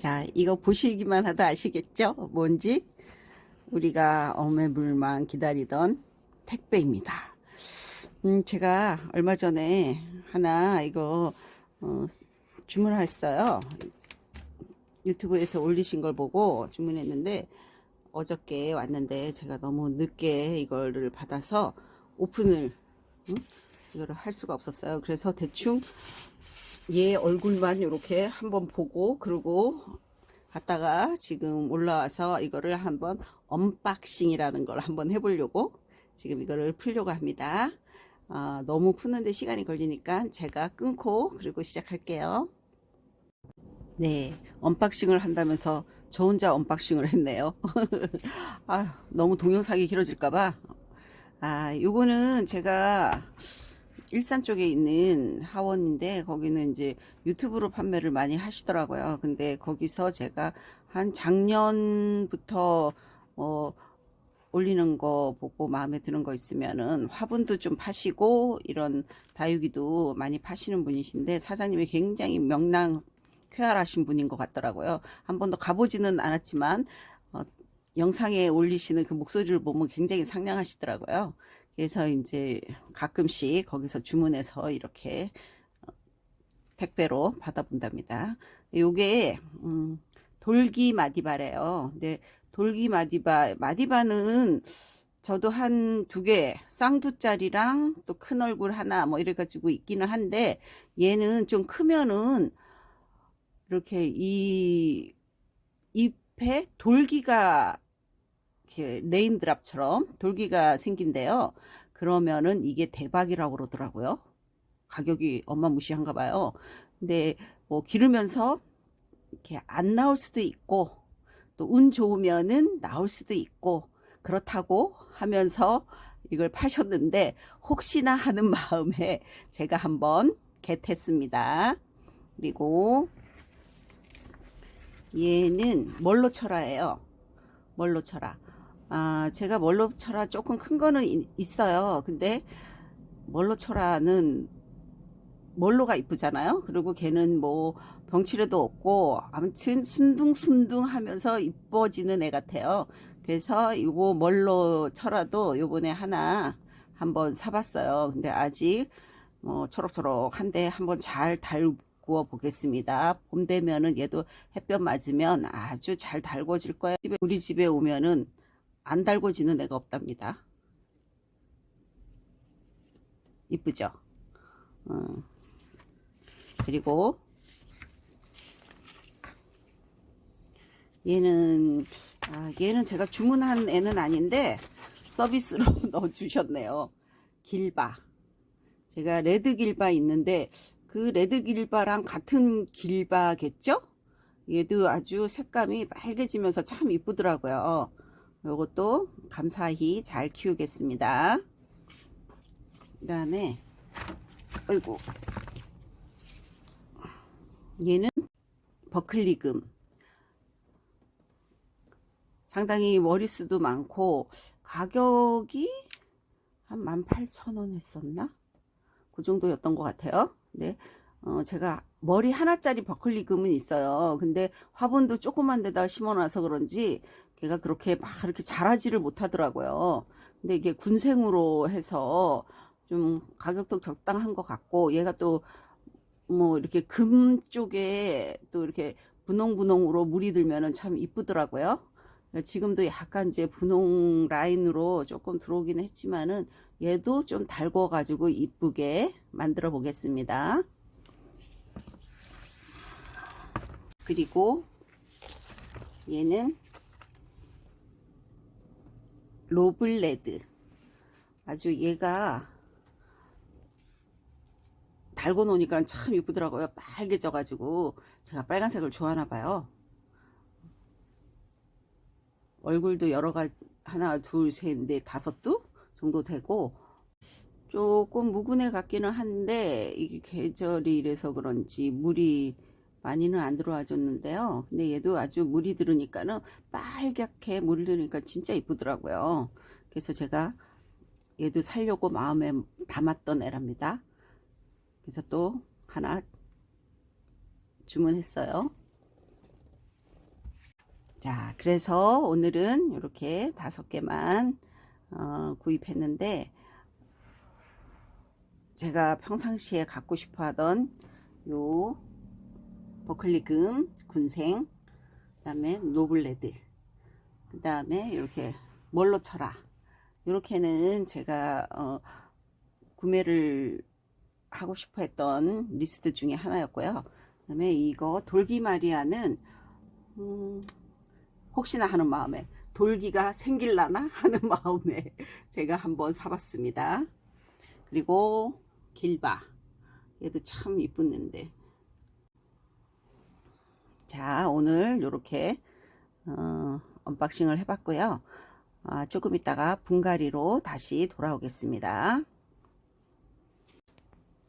자, 이거 보시기만 하도 아시겠죠? 뭔지? 우리가 어매물만 기다리던 택배입니다. 음, 제가 얼마 전에 하나 이거 어, 주문했어요. 유튜브에서 올리신 걸 보고 주문했는데 어저께 왔는데 제가 너무 늦게 이거를 받아서 오픈을 음? 이거를 할 수가 없었어요. 그래서 대충 얘 얼굴만 이렇게 한번 보고 그러고 갔다가 지금 올라와서 이거를 한번 언박싱이라는 걸 한번 해보려고 지금 이거를 풀려고 합니다. 아, 너무 푸는데 시간이 걸리니까 제가 끊고 그리고 시작할게요. 네, 언박싱을 한다면서 저 혼자 언박싱을 했네요. 아, 너무 동영상이 길어질까봐. 아, 요거는 제가 일산 쪽에 있는 하원인데 거기는 이제 유튜브로 판매를 많이 하시더라고요. 근데 거기서 제가 한 작년부터 어 올리는 거 보고 마음에 드는 거 있으면은 화분도 좀 파시고 이런 다육이도 많이 파시는 분이신데 사장님이 굉장히 명랑 쾌활하신 분인 것 같더라고요. 한 번도 가보지는 않았지만 어, 영상에 올리시는 그 목소리를 보면 굉장히 상냥하시더라고요. 그래서 이제 가끔씩 거기서 주문해서 이렇게 어, 택배로 받아본답니다. 요게 음, 돌기 마디바래요. 근데 돌기 마디바 마디바는 저도 한 두 개, 쌍두짜리랑 또 큰 얼굴 하나 뭐 이래 가지고 있기는 한데 얘는 좀 크면은 이렇게 이 잎에 돌기가 이렇게 레인드랍처럼 돌기가 생긴대요. 그러면은 이게 대박이라고 그러더라고요. 가격이 어마무시한가 봐요. 근데 뭐 기르면서 이렇게 안 나올 수도 있고 또 운 좋으면은 나올 수도 있고 그렇다고 하면서 이걸 파셨는데 혹시나 하는 마음에 제가 한번 겟했습니다. 그리고 얘는 멀로철화예요. 멀로철화. 아, 제가 멀로철화 조금 큰 거는 이- 있어요. 근데 멀로철화는 멀로가 이쁘잖아요. 그리고 걔는 뭐 병치레도 없고 아무튼 순둥순둥 하면서 이뻐지는 애 같아요. 그래서 이거 멀로 철화도 요번에 하나 한번 사봤어요. 근데 아직 뭐 초록초록한데 한번 잘 달구어 보겠습니다. 봄 되면은 얘도 햇볕 맞으면 아주 잘 달궈질 거예요. 우리 집에 오면은 안 달궈지는 애가 없답니다. 이쁘죠? 어. 그리고 얘는 아, 얘는 제가 주문한 애는 아닌데 서비스로 넣어주셨네요. 길바. 제가 레드 길바 있는데 그 레드 길바랑 같은 길바겠죠? 얘도 아주 색감이 빨개지면서 참 이쁘더라고요. 요것도 감사히 잘 키우겠습니다. 그 다음에 어이구 얘는 버클리금 상당히 머리수도 많고 가격이 한 18,000원 했었나? 그 정도였던 것 같아요. 근데 어, 제가 머리 하나짜리 버클리금은 있어요. 근데 화분도 조그만 데다 심어놔서 그런지 걔가 그렇게 막 이렇게 자라지를 못하더라고요. 근데 이게 군생으로 해서 좀 가격도 적당한 것 같고 얘가 또 뭐 이렇게 금 쪽에 또 이렇게 분홍분홍으로 물이 들면은 참 이쁘더라고요. 지금도 약간 이제 분홍 라인으로 조금 들어오긴 했지만은 얘도 좀 달궈 가지고 이쁘게 만들어 보겠습니다. 그리고 얘는 로블레드. 아주 얘가 달고 놓으니까 참 이쁘더라고요. 빨개져 가지고 제가 빨간색을 좋아하나 봐요. 얼굴도 여러 가지 하나 둘셋넷 다섯 두 정도 되고 조금 묵은해 같기는 한데 이게 계절이 이래서 그런지 물이 많이는 안 들어와 줬는데요. 근데 얘도 아주 물이 들으니까는 빨갛게 물이 들으니까 진짜 이쁘더라고요. 그래서 제가 얘도 살려고 마음에 담았던 애랍니다. 그래서 또 하나 주문했어요. 자, 그래서 오늘은 이렇게 다섯 개만 어, 구입했는데 제가 평상시에 갖고 싶어 하던 요 버클리금 군생 그 다음에 노블레드 그 다음에 이렇게 뭘로 쳐라 이렇게는 제가 어, 구매를 하고 싶어 했던 리스트 중에 하나였고요. 그 다음에 이거 돌기 마리아는 음, 혹시나 하는 마음에 돌기가 생길라나 하는 마음에 제가 한번 사봤습니다. 그리고 길바 얘도 참 이쁜데 자 오늘 이렇게 어, 언박싱을 해봤고요. 아, 조금 있다가 분갈이로 다시 돌아오겠습니다.